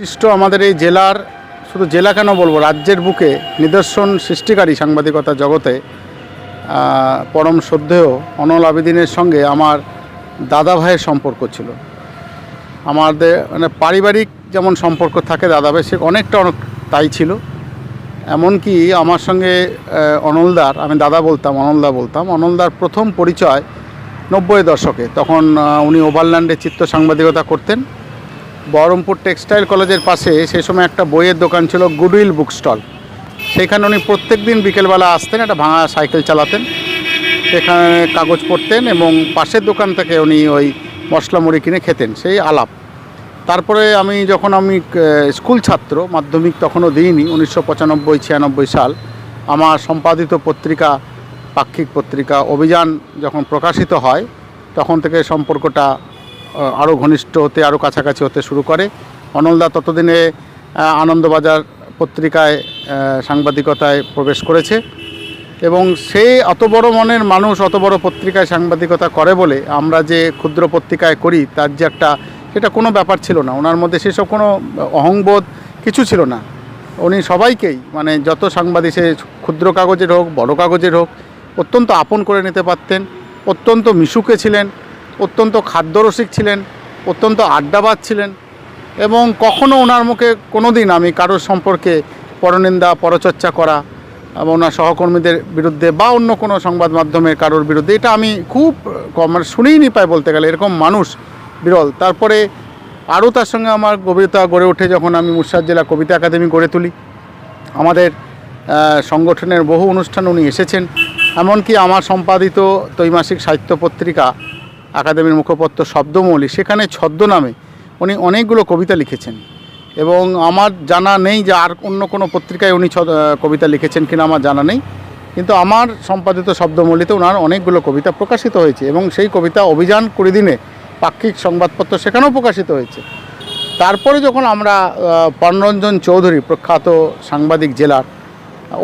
বিশিষ্ট আমাদের এই জেলার, শুধু জেলা কেন বলব, রাজ্যের বুকে নিদর্শন সৃষ্টিকারী সাংবাদিকতা জগতে পরম শ্রদ্ধেয় অনল আবেদিনের সঙ্গে আমার দাদা ভাইয়ের সম্পর্ক ছিল। আমাদের মানে পারিবারিক যেমন সম্পর্ক থাকে দাদা ভাই সে অনেকটা অনেক তাই ছিল। এমনকি আমার সঙ্গে অনলদার, আমি দাদা বলতাম, অনলদা বলতাম, অনলদার প্রথম পরিচয় নব্বই দশকে, তখন উনি ওভারল্যান্ডে চিত্র সাংবাদিকতা করতেন। বহরমপুর টেক্সটাইল কলেজের পাশে সেই সময় একটা বইয়ের দোকান ছিল গুডউইল বুক স্টল। সেখানে উনি প্রত্যেক দিন বিকেলবেলা আসতেন, একটা ভাঙা সাইকেল চালাতেন। সেখানে কাগজ পড়তেন এবং পাশের দোকান থেকে উনি ওই মশলা মুড়ি কিনে খেতেন, সেই আলাপ। তারপরে আমি যখন আমি স্কুল ছাত্র, মাধ্যমিক তখনও দিইনি, উনিশশো পঁচানব্বই ছিয়ানব্বই সাল, আমার সম্পাদিত পত্রিকা, পাক্ষিক পত্রিকা অভিযান যখন প্রকাশিত হয়, তখন থেকে সম্পর্কটা আরও ঘনিষ্ঠ হতে আরও কাছাকাছি হতে শুরু করে। অনলদা ততদিনে আনন্দবাজার পত্রিকায় সাংবাদিকতায় প্রবেশ করেছে এবং সেই অত বড় মনের মানুষ, অত বড় পত্রিকায় সাংবাদিকতা করে বলে আমরা যে ক্ষুদ্র পত্রিকায় করি, তার যে একটা, সেটা কোনো ব্যাপার ছিল না। ওনার মধ্যে সেসব কোনো অহংবোধ কিছু ছিল না। উনি সবাইকেই মানে যত সাংবাদিক, সে ক্ষুদ্র কাগজের হোক, বড় কাগজের হোক, অত্যন্ত আপন করে নিতে পারতেন, অত্যন্ত মিশুকে ছিলেন। অত্যন্ত খাদ্যরসিক ছিলেন, অত্যন্ত আড্ডাবাজ ছিলেন এবং কখনো ওনার মুখে কোনো দিন আমি কারোর সম্পর্কে পরনিন্দা, পরচর্চা করা এবং ওনার সহকর্মীদের বিরুদ্ধে বা অন্য কোনো সংবাদ মাধ্যমের কারোর বিরুদ্ধে এটা আমি খুব মানে শুনেই নি পাই বলতে গেলে, এরকম মানুষ বিরল। তারপরে আরও তার সঙ্গে আমার গভীরতা গড়ে ওঠে যখন আমি মুর্শিদাবাদ জেলা কবিতা একাডেমি গড়ে তুলি। আমাদের সংগঠনের বহু অনুষ্ঠান উনি এসেছেন। এমনকি আমার সম্পাদিত ত্রৈমাসিক সাহিত্য পত্রিকা একাডেমির মুখপত্র শব্দমৌলি সেখানে ছদ্মনামে উনি অনেকগুলো কবিতা লিখেছেন। এবং আমার জানা নেই যে আর অন্য কোনো পত্রিকায় উনি কবিতা লিখেছেন কিনা আমার জানা নেই। কিন্তু আমার সম্পাদিত শব্দমৌলিতে ওনার অনেকগুলো কবিতা প্রকাশিত হয়েছে এবং সেই কবিতা অভিযান কুড়ি দিনে পাক্ষিক সংবাদপত্র সেখানেও প্রকাশিত হয়েছে। তারপরে যখন আমরা আহ, পর্ণরঞ্জন চৌধুরী প্রখ্যাত সাংবাদিক জেলার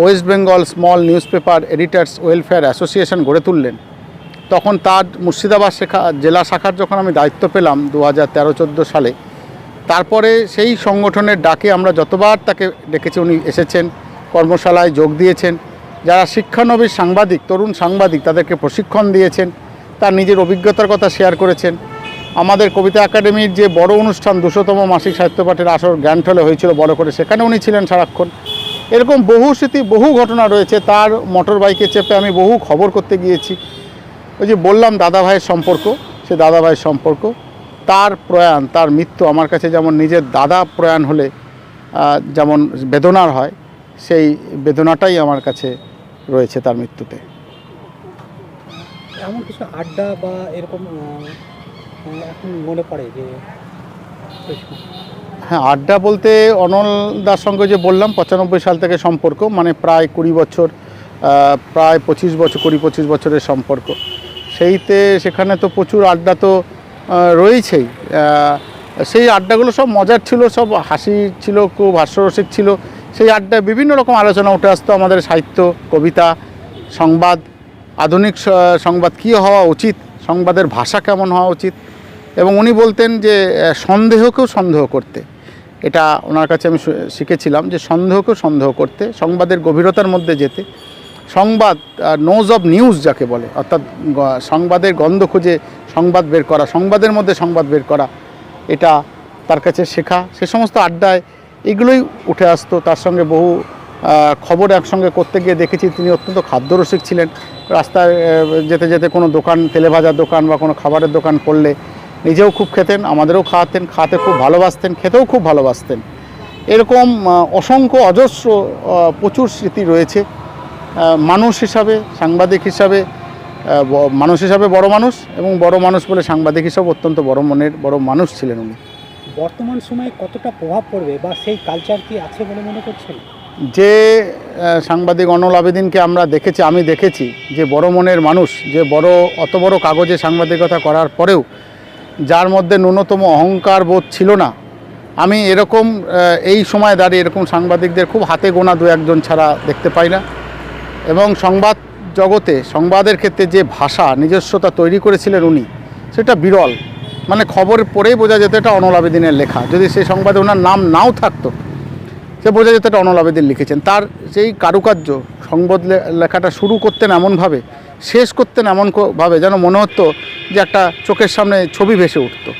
West Bengal small newspaper editors welfare association গড়ে তুললেন তখন তার মুর্শিদাবাদ শেখা, জেলা শাখার যখন আমি দায়িত্ব পেলাম দু হাজার তেরো সালে, তারপরে সেই সংগঠনের ডাকে আমরা যতবার তাকে ডেকেছি, উনি এসেছেন, কর্মশালায় যোগ দিয়েছেন। যারা শিক্ষানবিশ সাংবাদিক, তরুণ সাংবাদিক, তাদেরকে প্রশিক্ষণ দিয়েছেন, তার নিজের অভিজ্ঞতার কথা শেয়ার করেছেন। আমাদের কবিতা একাডেমির যে বড় অনুষ্ঠান, দুশোতম মাসিক সাহিত্য পাঠের আসর জ্ঞানঠলে হয়েছিল বড় করে, সেখানে উনি ছিলেন সারাক্ষণ। এরকম বহু স্মৃতি, বহু ঘটনা রয়েছে, তার মোটর বাইকে চেপে আমি বহু খবর করতে গিয়েছি। ওই যে বললাম দাদা ভাইয়ের সম্পর্ক সে দাদা ভাইয়ের সম্পর্ক। তার প্রয়াণ তার মৃত্যু আমার কাছে যেমন নিজের দাদা প্রয়াণ হলে যেমন বেদনার হয় সেই বেদনাটাই আমার কাছে রয়েছে তার মৃত্যুতে। এমন কিছু আড্ডা বা এরকম এখন মনে পড়ে যে হ্যাঁ আড্ডা বলতে অনলদার সঙ্গে যে বললাম পঁচানব্বই সাল থেকে সম্পর্ক মানে প্রায় কুড়ি বছর প্রায় পঁচিশ বছর কুড়ি পঁচিশ বছরের সম্পর্ক। সেইতে সেখানে তো প্রচুর আড্ডা তো রয়েছেই। সেই আড্ডাগুলো সব মজার ছিল, সব হাসি ছিল, খুব হাস্যরসিক ছিল। সেই আড্ডায় বিভিন্ন রকম আলোচনা উঠে আসতো, আমাদের সাহিত্য, কবিতা, সংবাদ, আধুনিক সংবাদ কী হওয়া উচিত, সংবাদের ভাষা কেমন হওয়া উচিত। এবং উনি বলতেন যে সন্দেহকেও সন্দেহ করতে। এটা ওনার কাছে আমি শিখেছিলাম যে, সন্দেহকেও সন্দেহ করতে, সংবাদের গভীরতার মধ্যে যেতে। সংবাদ নোজ অব নিউজ যাকে বলে, অর্থাৎ সংবাদের গন্ধ খুঁজে সংবাদ বের করা, সংবাদের মধ্যে সংবাদ বের করা, এটা তার কাছে শেখা। সে সমস্ত আড্ডায় এগুলোই উঠে আসতো। তার সঙ্গে বহু খবর একসঙ্গে করতে গিয়ে দেখেছি, তিনি অত্যন্ত খাদ্যরসিক ছিলেন। রাস্তায় যেতে যেতে কোনো দোকান তেলে ভাজার দোকান বা কোনো খাবারের দোকান করলে নিজেও খুব খেতেন, আমাদেরও খাওয়াতেন, খাওয়াতে খুব ভালোবাসতেন, খেতেও খুব ভালোবাসতেন। এরকম অসংখ্য অজস্র প্রচুর স্মৃতি রয়েছে। মানুষ হিসাবে সাংবাদিক হিসাবে মানুষ হিসাবে বড় মানুষ এবং বড় মানুষ বলে সাংবাদিক হিসাবে অত্যন্ত বড় মনের বড় মানুষ ছিলেন উনি। বর্তমান সময়ে কতটা প্রভাব পড়বে বা সেই কালচার কি আছে বলে মনে করছেন? যে সাংবাদিক অনল আবেদিনকে আমরা দেখেছি আমি দেখেছি যে বড় মনের মানুষ যে বড় অত বড় কাগজে সাংবাদিকতা করার পরেও যার মধ্যে ন্যূনতম অহংকার বোধ ছিল না আমি এরকম এই সময় দাঁড়িয়ে এরকম সাংবাদিকদের খুব হাতে গোনা দু একজন ছাড়া দেখতে পাই না। এবং সংবাদ জগতে, সংবাদের ক্ষেত্রে যে ভাষা, নিজস্বতা তৈরি করেছিলেন উনি, সেটা বিরল। মানে খবর পড়েই বোঝা যেত এটা অনল আবেদিনের লেখা। যদি সেই সংবাদে ওনার নাম নাও থাকতো, সে বোঝা যেত এটা অনল আবেদিন লিখেছেন। তার সেই কারুকার্য, সংবাদ লেখাটা শুরু করতেন এমনভাবে, শেষ করতেন এমন কো- যেন মনে হতো যে একটা চোখের সামনে ছবি ভেসে উঠতো।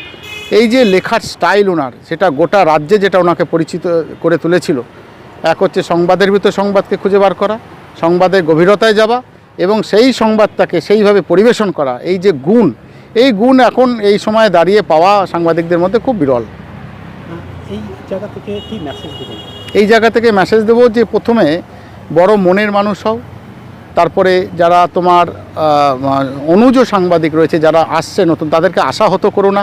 এই যে লেখার স্টাইল ওনার, সেটা গোটা রাজ্যে যেটা ওনাকে পরিচিত করে তুলেছিল, এক হচ্ছে সংবাদের ভিতর সংবাদকে খুঁজে বার করা সংবাদের গভীরতায় যাওয়া এবং সেই সংবাদটাকে সেইভাবে পরিবেশন করা এই যে গুণ এই গুণ এখন এই সময়ে দাঁড়িয়ে পাওয়া সাংবাদিকদের মধ্যে খুব বিরল। এই জায়গা থেকে কি মেসেজ দেবেন? এই জায়গা থেকে মেসেজ দেবো যে প্রথমে বড় মনের মানুষ হও তারপরে যারা তোমার অনুজ সাংবাদিক রয়েছে যারা আসছে নতুন তাদেরকে আশাহত করো না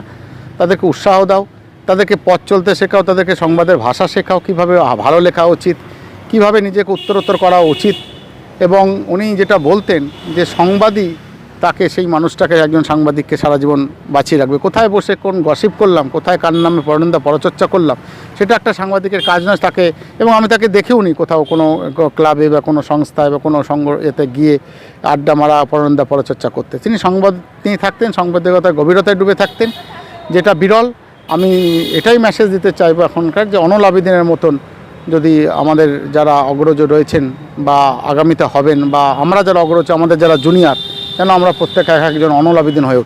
তাদেরকে উৎসাহ দাও তাদেরকে পথ চলতে শেখাও তাদেরকে সংবাদের ভাষা শেখাও কীভাবে ভালো লেখা উচিত কীভাবে নিজেকে উত্তরোত্তর করা উচিত এবং উনি যেটা বলতেন যে সংবাদই তাকে সেই মানুষটাকে একজন সাংবাদিককে সারা জীবন বাঁচিয়ে রাখবে। কোথায় বসে কোন গসিপ করলাম, কোথায় কার নামে পরনিন্দা পরচর্চা করলাম, সেটা একটা সাংবাদিকের কাজ নয় তাকে। এবং আমি তাকে দেখেও নি কোথাও কোনো ক্লাবে বা কোনো সংস্থায় বা কোনো সঙ্গ এতে গিয়ে আড্ডা মারা, পরনিন্দা পরচর্চা করতে। তিনি সংবাদ, তিনি থাকতেন, সাংবাদিকতার গভীরতায় ডুবে থাকতেন। যেটা বিরল, আমি এটাই মেসেজ দিতে চাইব এখনকার যে অনল আবেদিনের মতন যদি আমাদের যারা অগ্রজ রয়েছেন বা আগামীতে হবেন বা আমরা যারা অগ্রজ, আমাদের যারা জুনিয়র যেন আমরা প্রত্যেক এক একজন অনল আবেদিন হয়ে।